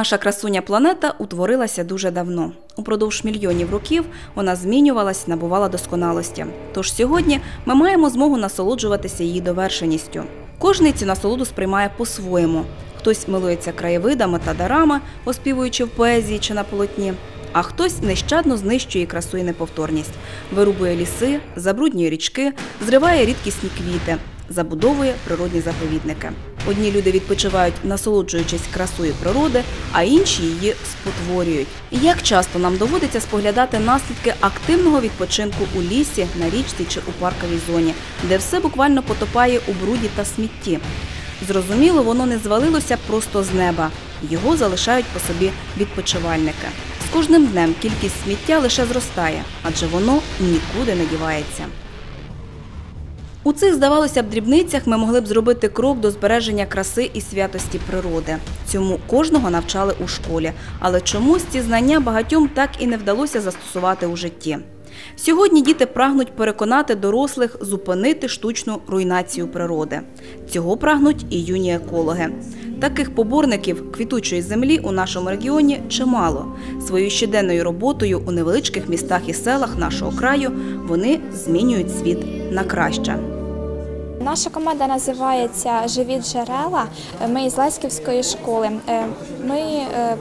Наша красуня планета утворилася дуже давно. Упродовж мільйонів років вона змінювалась, набувала досконалості. Тож сьогодні ми маємо змогу насолоджуватися її довершеністю. Кожний цю насолоду сприймає по-своєму. Хтось милується краєвидами та дарами, оспівуючи в поезії чи на полотні, а хтось нещадно знищує красу і неповторність, вирубує ліси, забруднює річки, зриває рідкісні квіти, забудовує природні заповідники. Одні люди відпочивають, насолоджуючись красою природи, а інші її спотворюють. Як часто нам доводиться споглядати наслідки активного відпочинку у лісі, на річці чи у парковій зоні, де все буквально потопає у бруді та смітті. Зрозуміло, воно не звалилося просто з неба. Його залишають по собі відпочивальники. З кожним днем кількість сміття лише зростає, адже воно нікуди не дівається. У цих, здавалося б, дрібницях ми могли б зробити крок до збереження краси і святості природи. Цьому кожного навчали у школі, але чомусь ці знання багатьом так і не вдалося застосувати у житті. Сьогодні діти прагнуть переконати дорослих зупинити штучну руйнацію природи. Цього прагнуть і юні екологи. Таких поборників квітучої землі у нашому регіоні чимало. Своєю щоденною роботою у невеличких містах і селах нашого краю вони змінюють світ на краще. Наша команда називається Живі джерела. Ми із Леськівської школи. Е, Ми е,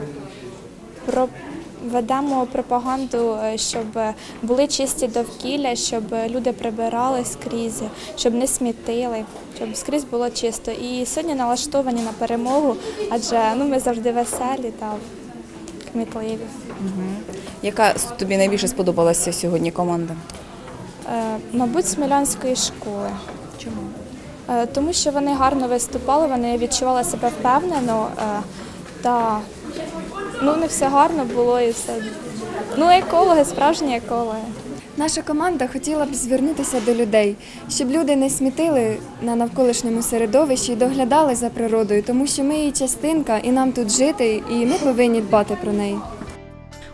ведемо пропаганду, е, щоб були чисті довкілля, щоб люди прибирали скрізь, щоб не смітили, щоб скрізь було чисто. І сьогодні налаштовані на перемогу, адже ну, ми завжди веселі та кмітливі. Яка тобі найбільше сподобалася сьогодні команда? Мабуть, Смілянської школи. Чому? Е, Тому що вони гарно виступали, вони відчували себе впевнено. е, Та ну не все гарно було і все. Ну, екологи, справжні екологи. Наша команда хотіла б звернутися до людей, щоб люди не смітили на навколишньому середовищі і доглядали за природою, тому що ми її частинка, і нам тут жити, і ми повинні дбати про неї.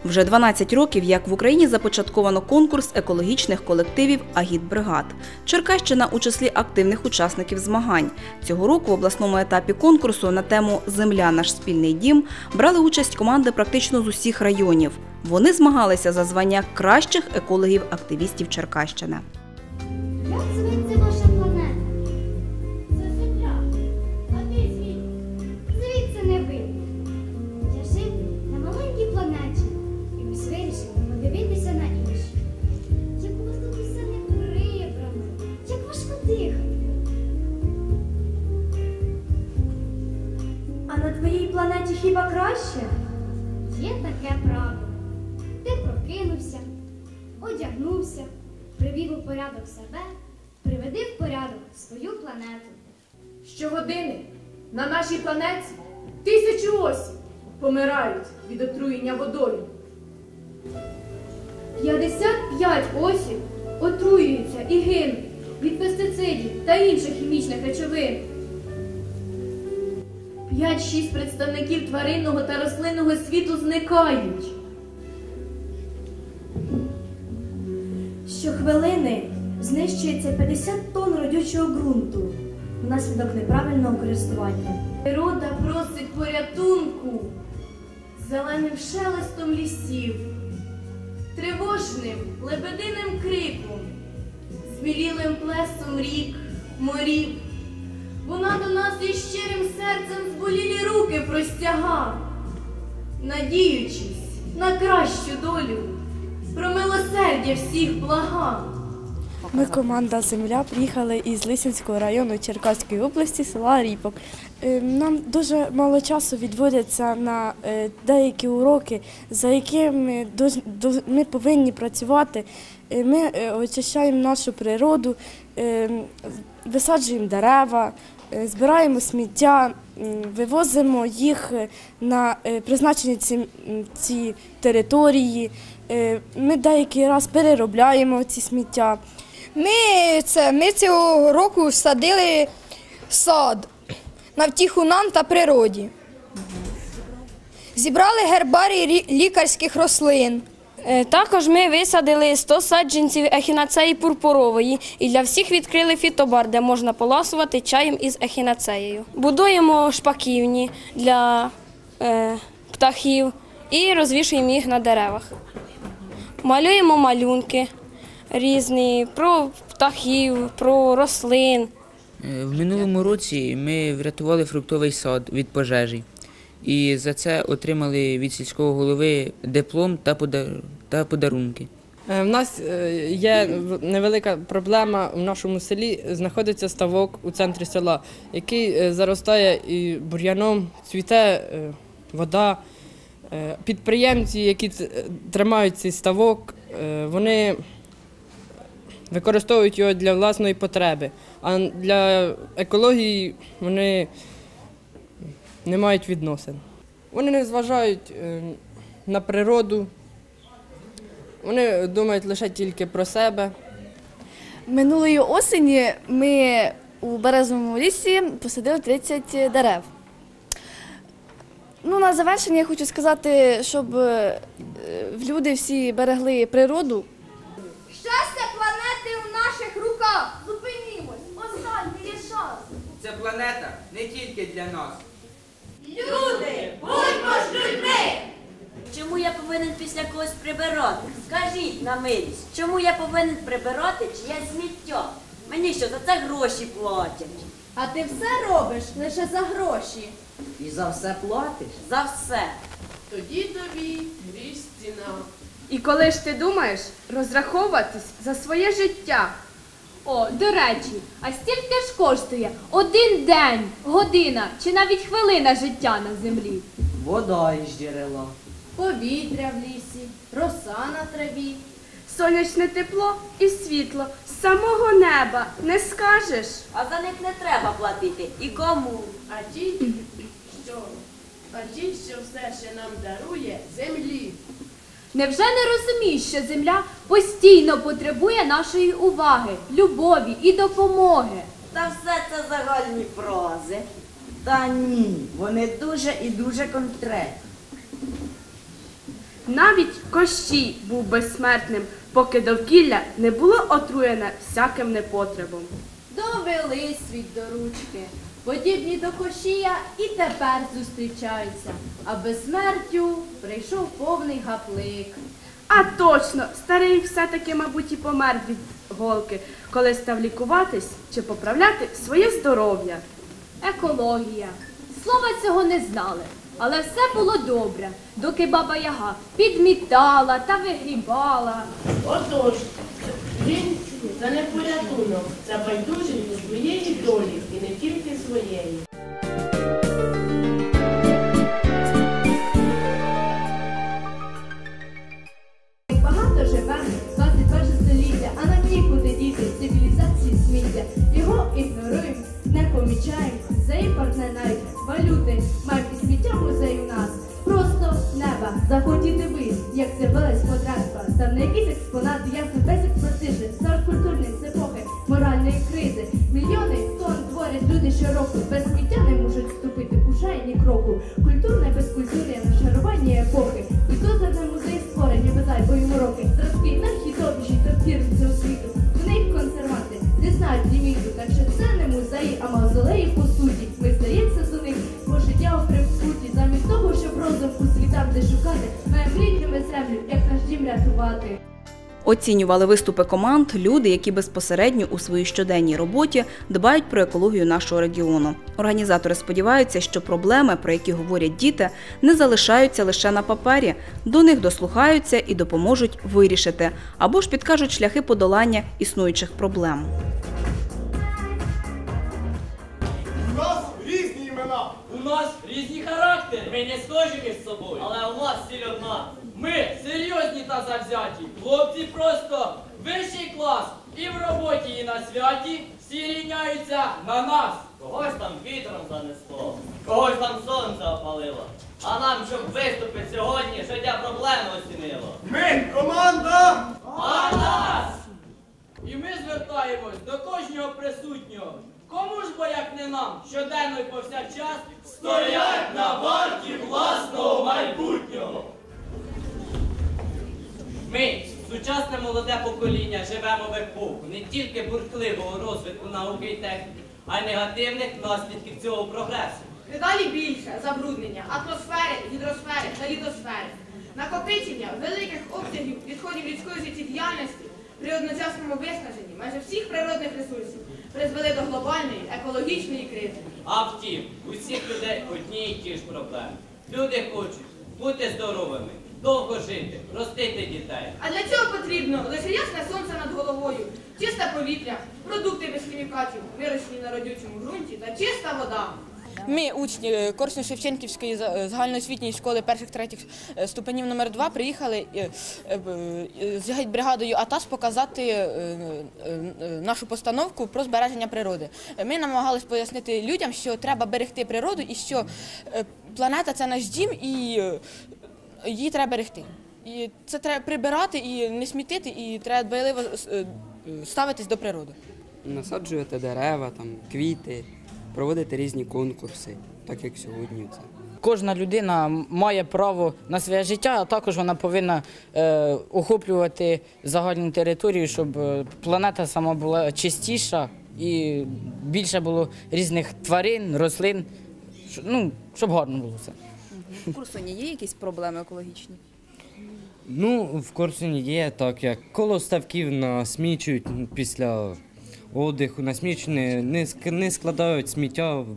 Вже 12 років, як в Україні започатковано конкурс екологічних колективів Агітбригад. Черкащина у числі активних учасників змагань. Цього року в обласному етапі конкурсу на тему Земля наш спільний дім брали участь команди практично з усіх районів. Вони змагалися за звання кращих екологів-активістів Черкащини. Як зветься ваша порядок себе, приведи в порядок свою планету. Щогодини на нашій планеті тисячі осіб помирають від отруєння водою. 55 осіб отруюються і гинуть від пестицидів та інших хімічних речовин. 5-6 представників тваринного та рослинного світу зникають. Щохвилини знищується 50 тонн родючого ґрунту внаслідок неправильного користування. Природа просить порятунку зеленим шелестом лісів, тривожним лебединим криком, змілілим плесом рік, морів. Вона до нас із щирим серцем зболілі руки простяга, надіючись на кращу долю, про милосердя всіх блага. Ми команда Земля приїхали із Лисинського району Черкаської області, села Ріпок. Е, Нам дуже мало часу відводиться на е, деякі уроки, за якими ми повинні працювати. Е, Ми очищаємо нашу природу, висаджуємо дерева, збираємо сміття, вивозимо їх на призначені ці, ці території. Ми деякий раз переробляємо ці сміття. Ми, це, ми цього року садили сад на втіху нам та природі. Зібрали гербарій лікарських рослин. Е, Також ми висадили 100 саджанців ехінацеї пурпурової і для всіх відкрили фітобар, де можна поласувати чаєм із ехінацеєю. Будуємо шпаківні для е, птахів і розвішуємо їх на деревах. Малюємо малюнки різні про птахів, про рослин. Е, В минулому році ми врятували фруктовий сад від пожежі. І за це отримали від сільського голови диплом та, та подарунки. Е, В нас е, є невелика проблема в нашому селі. Знаходиться ставок у центрі села, який е, заростає і бур'яном, цвіте е, вода. Е, Підприємці, які е, тримають цей ставок, е, вони використовують його для власної потреби, а для екології вони не мають відносин. Вони не зважають е, на природу, вони думають лише тільки про себе. Минулої осені ми у березовому лісі посадили 30 дерев. Ну, на завершення я хочу сказати, щоб е, люди всі берегли природу. Щастя руках. Зупинімось. Останній є шанс. Ця планета не тільки для нас. Люди, будьмо ж людьми! Чому я повинен після когось прибирати? Скажіть на милість, чому я повинен прибирати чиєсь сміття? Мені що за це гроші платять? А ти все робиш лише за гроші. І за все платиш? За все. Тоді тобі гріш ціна. І коли ж ти думаєш розраховуватись за своє життя? О, до речі, а стільки ж коштує один день, година чи навіть хвилина життя на землі? Вода із джерела. Повітря в лісі, роса на траві. Сонячне тепло і світло з самого неба не скажеш. А за них не треба платити. І кому? А ті, що, а ті, що все ще нам дарує землі. Невже не розумієш, що земля постійно потребує нашої уваги, любові і допомоги? Та все це загальні фрази. Та ні, вони дуже і дуже конкретні. Навіть Кощій був безсмертним, поки довкілля не було отруєне всяким непотребом. Довели світ до ручки. Подібні до кошія і тепер зустрічаються. А безсмертю прийшов повний гаплик. А точно, старий все-таки, мабуть, і помер від голки, коли став лікуватись чи поправляти своє здоров'я. Екологія. Слова цього не знали, але все було добре, доки баба Яга підмітала та вигрібала. Отож, жінці це не порятунок, це байдужість своєї долі і не тільки своєї. Багато живе 21 століття, а нам нікуди діти цивілізації сміття. Його ігноруємо, не помічаємо, за імпорт не навіть валюти. І сміття музей у нас. Просто неба, заходь ви, як це велись квадратка. Там не якісь експонати, ясно без експертизи, сорт культурних епохи, моральної кризи. Мільйони тонн творять люди щороку, без сміття не можуть вступити у шайні кроку. Оцінювали виступи команд люди, які безпосередньо у своїй щоденній роботі дбають про екологію нашого регіону. Організатори сподіваються, що проблеми, про які говорять діти, не залишаються лише на папері. До них дослухаються і допоможуть вирішити або ж підкажуть шляхи подолання існуючих проблем. У нас різні імена. У нас різні характери. Ми не схожі між собою. Але у нас ціль одна. Ми серйозні та завзяті. Хлопці просто вищий клас. І в роботі, і на святі всі рівняються на нас. Когось там вітром занесло, когось там сонце опалило. А нам, щоб виступити сьогодні, життя проблеми оцінило. Ми команда! А нас! І ми звертаємось до кожного присутнього. Кому ж бо як не нам, щоденно і повсякчас стоять на варті власного майбутнього. Ми, сучасне молоде покоління, живемо в епоху не тільки бурхливого розвитку науки і техніки, а й негативних наслідків цього прогресу. Дедалі більше забруднення атмосфери, гідросфери, та літосфери. Накопичення великих обсягів відходів людської життєдіяльності при одночасному виснаженні майже всіх природних ресурсів призвели до глобальної екологічної кризи. А втім, у всіх людей одні й ті ж проблеми. Люди хочуть бути здоровими, довго жити, ростити дітей. А для цього потрібно лише ясне сонце над головою, чисте повітря, продукти без хімікатів, вирощені на родючому ґрунті та чиста вода. Ми, учні Корсунь-Шевченківської е, загальноосвітньої школи перших-третіх е, ступенів номер 2 приїхали е, е, з геть-бригадою АТАС показати нашу постановку про збереження природи. Ми намагалися пояснити людям, що треба берегти природу і що планета це наш дім і її треба берегти. І це треба прибирати і не смітити, і треба дбайливо е, ставитись до природи. насаджувати дерева, там, квіти, проводити різні конкурси, так як сьогодні це. Кожна людина має право на своє життя, а також вона повинна е, охоплювати загальну територію, щоб е, планета сама була чистіша і більше було різних тварин, рослин, ну, щоб гарно було все. В Курсуні є якісь проблеми екологічні? Ну, в Корсуні є так, як коло ставків насмічують після отдиху, насмічують, не, не, ск- не складають сміття в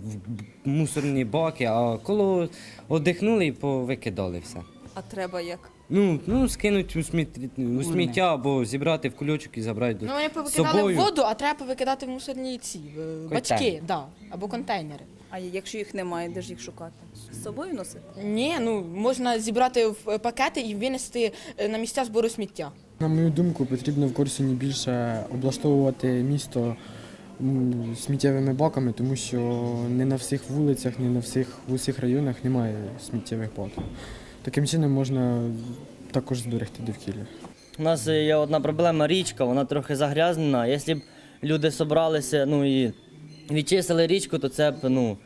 мусорні баки, а коло оддихнули і повикидали все. А треба як? Ну, ну скинуть у, сміт... у сміття або зібрати в кульочок і забрати до Ну, вони з повикидали собою. воду, а треба повикидати в мусорні ці е, бачки, да, або контейнери. А якщо їх немає, де ж їх шукати? З собою носити? Ні, ну можна зібрати в е, пакети і винести е, на місця збору сміття. На мою думку, потрібно в Корсуні більше облаштовувати місто сміттєвими баками, тому що не на всіх вулицях, не на всіх в усіх районах немає сміттєвих баків. Таким чином можна також зберегти довкілля. У нас є одна проблема річка, вона трохи загрязнена. Якщо б люди зібралися ну, і відчистили річку, то це б ну,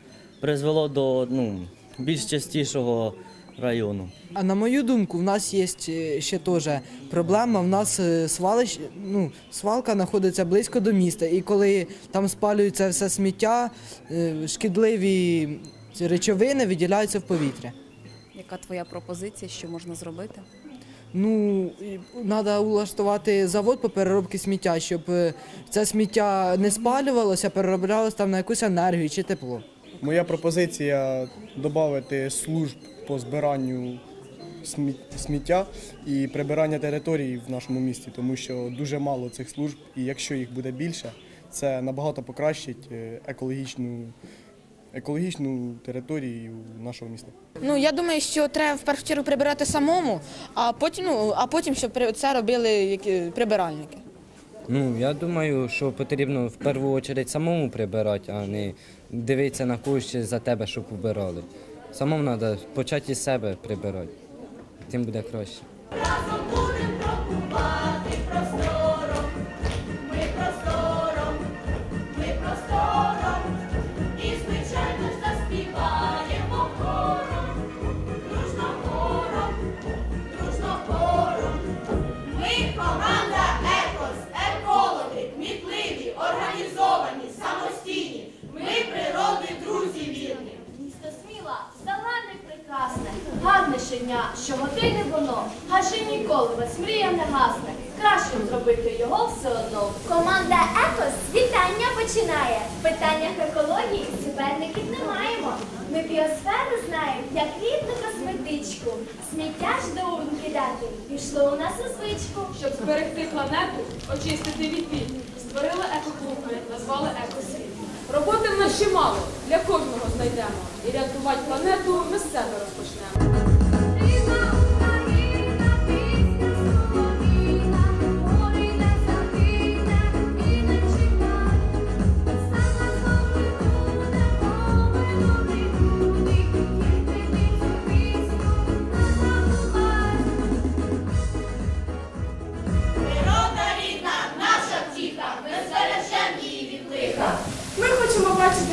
призвело до ну, більш частішого району. А на мою думку, в нас є е, ще теж проблема. В нас е, свалищ, ну, свалка знаходиться близько до міста, і коли там спалюється все сміття, е, шкідливі речовини виділяються в повітря. Яка твоя пропозиція, що можна зробити? Ну, треба улаштувати завод по переробці сміття, щоб це сміття не спалювалося, перероблялося там на якусь енергію чи тепло. Моя пропозиція додати служб по збиранню сміття і прибирання території в нашому місті, тому що дуже мало цих служб, і якщо їх буде більше, це набагато покращить е, екологічну, екологічну територію нашого міста. Ну я думаю, що треба в першу чергу прибирати самому, а потім, ну, а потім, щоб при- це робили які- прибиральники. Ну, я думаю, що потрібно в першу чергу самому прибирати, а не дивитися на когось за тебе, щоб вбирали. Самому треба почати із себе прибирати. Тим буде краще. Крокувати Сміття ж до урн кидати пішло у нас у звичку. Щоб зберегти планету, очистити від бід, створили екоклуби, назвали екосвіт. Роботи в нас чимало, для кожного знайдемо. І рятувати планету ми з себе розпочнемо.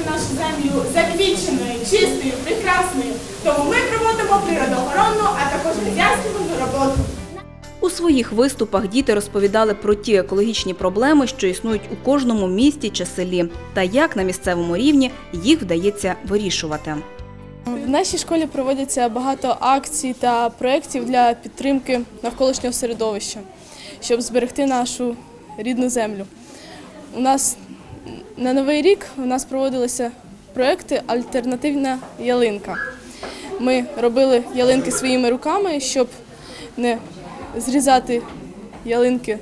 Бачити нашу землю заквіченою, чистою, прекрасною. Тому ми проводимо природоохоронну, а також роз'яснювальну роботу. У своїх виступах діти розповідали про ті екологічні проблеми, що існують у кожному місті чи селі, та як на місцевому рівні їх вдається вирішувати. В нашій школі проводяться багато акцій та проєктів для підтримки навколишнього середовища, щоб зберегти нашу рідну землю. У нас на Новий рік у нас проводилися проєкти Альтернативна ялинка. Ми робили ялинки своїми руками, щоб не зрізати ялинки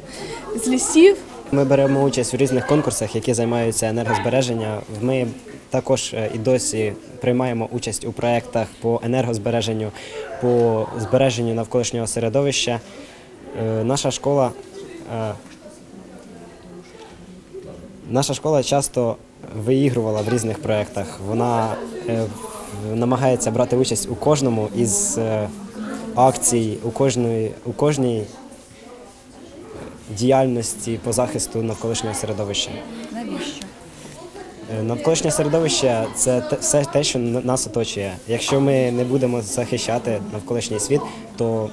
з лісів. Ми беремо участь у різних конкурсах, які займаються енергозбереженням. Ми також е, і досі приймаємо участь у проєктах по енергозбереженню, по збереженню навколишнього середовища. Е, Наша школа, е, наша школа часто виігрувала в різних проєктах. Вона е, намагається брати участь у кожному із е, акцій, у кожної, у кожній діяльності по захисту навколишнього середовища. Навіщо? Е, Навколишнє середовище це все те, що нас оточує. Якщо ми не будемо захищати навколишній світ, то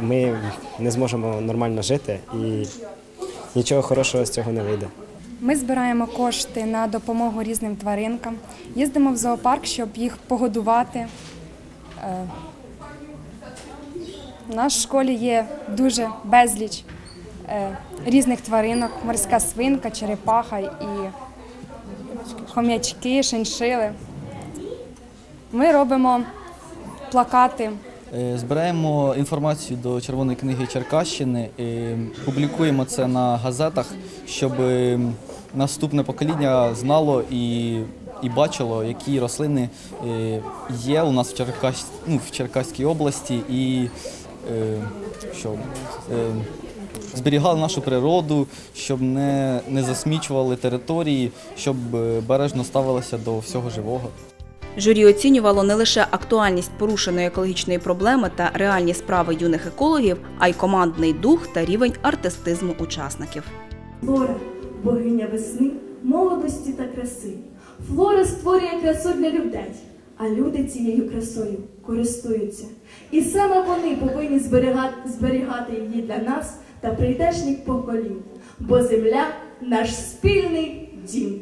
ми не зможемо нормально жити і нічого хорошого з цього не вийде. Ми збираємо кошти на допомогу різним тваринкам, їздимо в зоопарк, щоб їх погодувати. Е, У нас в школі є дуже безліч е, різних тваринок, морська свинка, черепаха і хом'ячки, шиншили. Ми робимо плакати. Е, Збираємо інформацію до Червоної книги Черкащини, публікуємо це на газетах, щоб наступне покоління знало і, і бачило, які рослини е, є у нас в, Черкас, ну, в Черкаській області і е, що, е, зберігали нашу природу, щоб не, не засмічували території, щоб е, бережно ставилися до всього живого. Журі оцінювало не лише актуальність порушеної екологічної проблеми та реальні справи юних екологів, а й командний дух та рівень артистизму учасників. Богиня весни, молодості та краси. Флора створює красу для людей, а люди цією красою користуються. І саме вони повинні зберігати, зберігати її для нас та прийдешніх поколінь, бо земля наш спільний дім.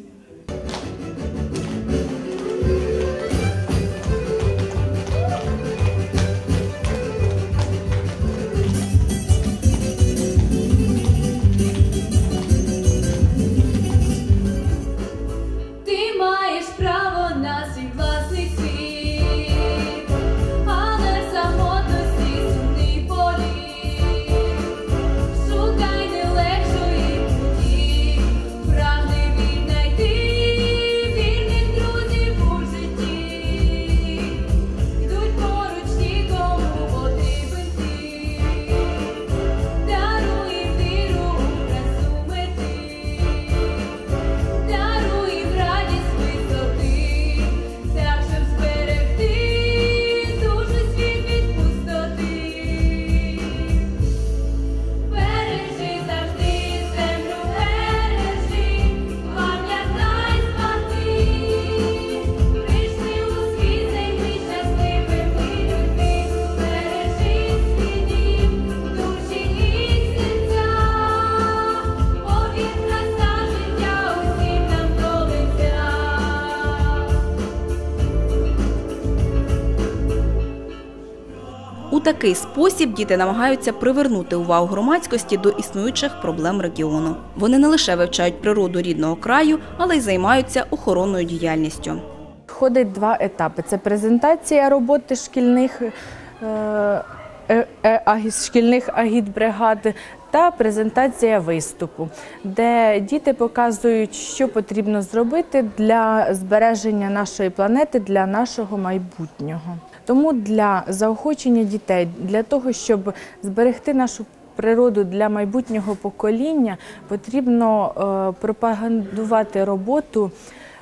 Такий спосіб діти намагаються привернути увагу громадськості до існуючих проблем регіону. Вони не лише вивчають природу рідного краю, але й займаються охоронною діяльністю. Входить два етапи: це презентація роботи шкільних. е, е, е, шкільних агітбригад та презентація виступу, де діти показують, що потрібно зробити для збереження нашої планети, для нашого майбутнього. Тому для заохочення дітей, для того, щоб зберегти нашу природу для майбутнього покоління, потрібно е, пропагандувати роботу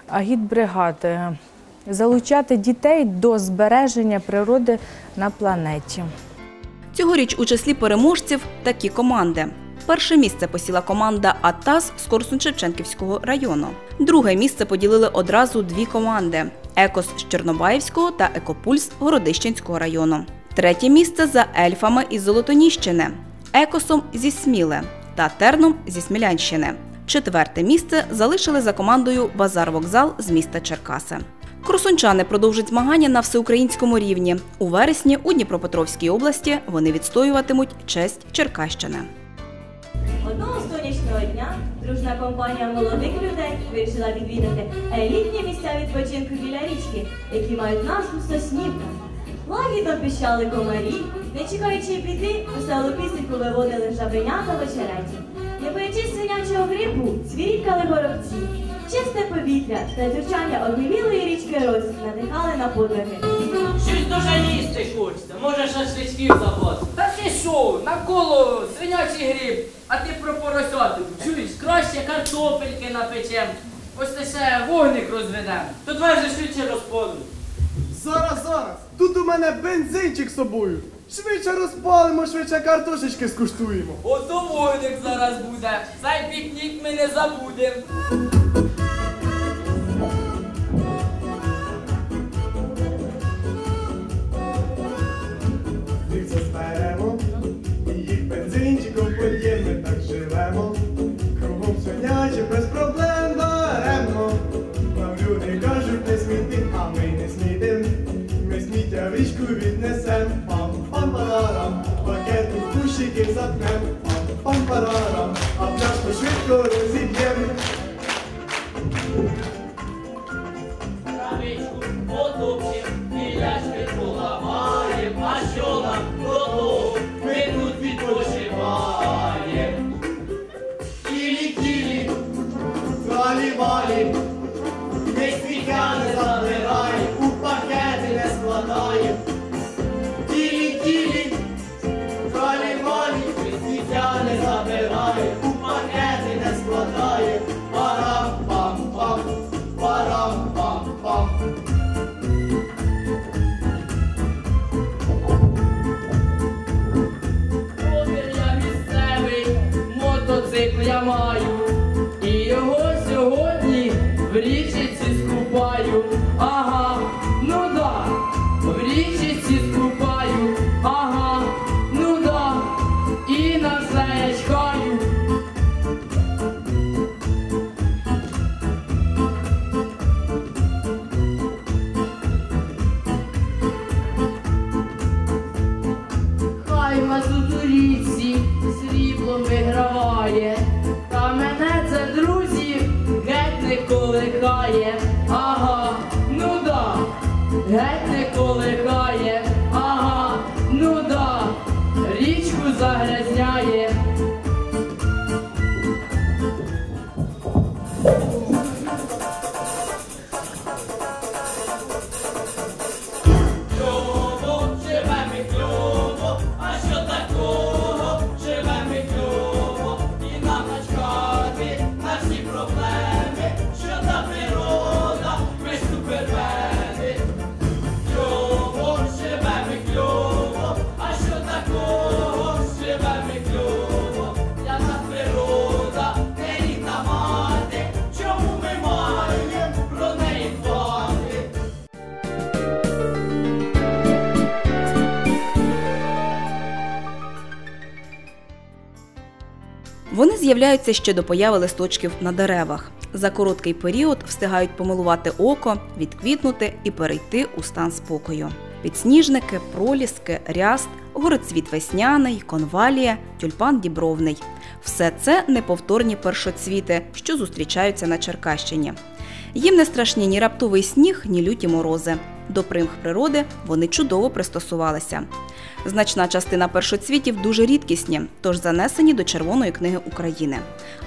агітбригад, е, залучати дітей до збереження природи на планеті. Цьогоріч у числі переможців такі команди. Перше місце посіла команда АТАС з Корсун-Шевченківського району. Друге місце поділили одразу дві команди: Екос з Чорнобаївського та Екопульс Городищенського району. Третє місце за ельфами із Золотоніщини, Екосом зі Сміле та Терном зі Смілянщини. Четверте місце залишили за командою Базар Вокзал з міста Черкаси. Кросунчани продовжать змагання на всеукраїнському рівні. У вересні у Дніпропетровській області вони відстоюватимуть честь Черкащини. Одного сонячного дня дружна компанія молодих людей вирішила відвідати елітні місця відпочинку біля річки, які мають назву Соснівка. Лагідно піщали комарі, не чекаючи біди, веселу пісеньку виводили жабенята вечереті. Не боячись свинячого грибу, цвірікали горобці. Чисте повітря та дзюрчання обмілілої річки Рось надихали на подвиги. Щось дуже їсти хочеться, може шашличків завод. Та ти що, навколо свинячий гриб, а ти про поросятку. Чуєш, краще картопельки напечем. Ось лише вогник розведемо. То давай вже швидше розпалюй. Зараз, зараз! Тут у мене бензинчик з собою. Швидше розпалимо, швидше картошечки скуштуємо. Ото вогник зараз буде. Цей пікнік ми не забудемо. I've got to sweep your disease. З'являються ще до появи листочків на деревах. За короткий період встигають помилувати око, відквітнути і перейти у стан спокою. Підсніжники, проліски, ряст, гороцвіт весняний, конвалія, тюльпан дібровний. Все це неповторні першоцвіти, що зустрічаються на Черкащині. Їм не страшні ні раптовий сніг, ні люті морози. До примх природи вони чудово пристосувалися. Значна частина першоцвітів дуже рідкісні, тож занесені до Червоної книги України.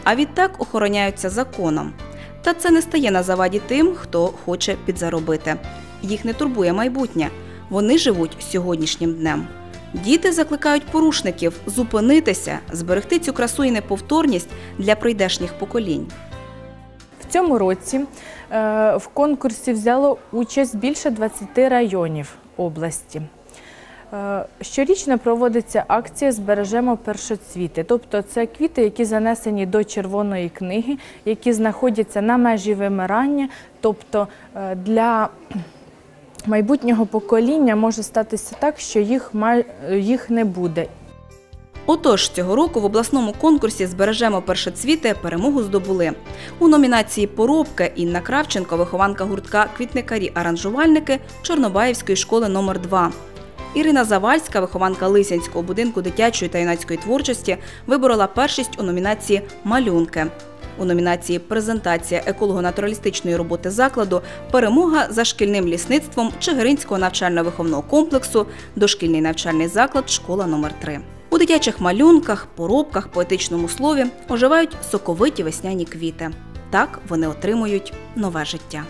А відтак охороняються законом. Та це не стає на заваді тим, хто хоче підзаробити. Їх не турбує майбутнє. Вони живуть сьогоднішнім днем. Діти закликають порушників зупинитися, зберегти цю красу і неповторність для прийдешніх поколінь. В цьому році в конкурсі взяло участь більше 20 районів області. Е, Щорічно проводиться акція Збережемо першоцвіти. Тобто це квіти, які занесені до червоної книги, які знаходяться на межі вимирання. Тобто е, для майбутнього покоління може статися так, що їх, їх не буде. Отож, цього року в обласному конкурсі Збережемо першоцвіти перемогу здобули. У номінації Поробка Інна Кравченко, вихованка гуртка Квітникарі-аранжувальники Чорнобаївської школи номер 2 Ірина Завальська, вихованка Лисянського будинку дитячої та юнацької творчості, виборола першість у номінації Малюнки. У номінації Презентація еколого-натуралістичної роботи закладу перемога за шкільним лісництвом Чигиринського навчально-виховного комплексу Дошкільний навчальний заклад Школа номер 3 У дитячих малюнках, поробках, поетичному слові оживають соковиті весняні квіти. Так вони отримують нове життя.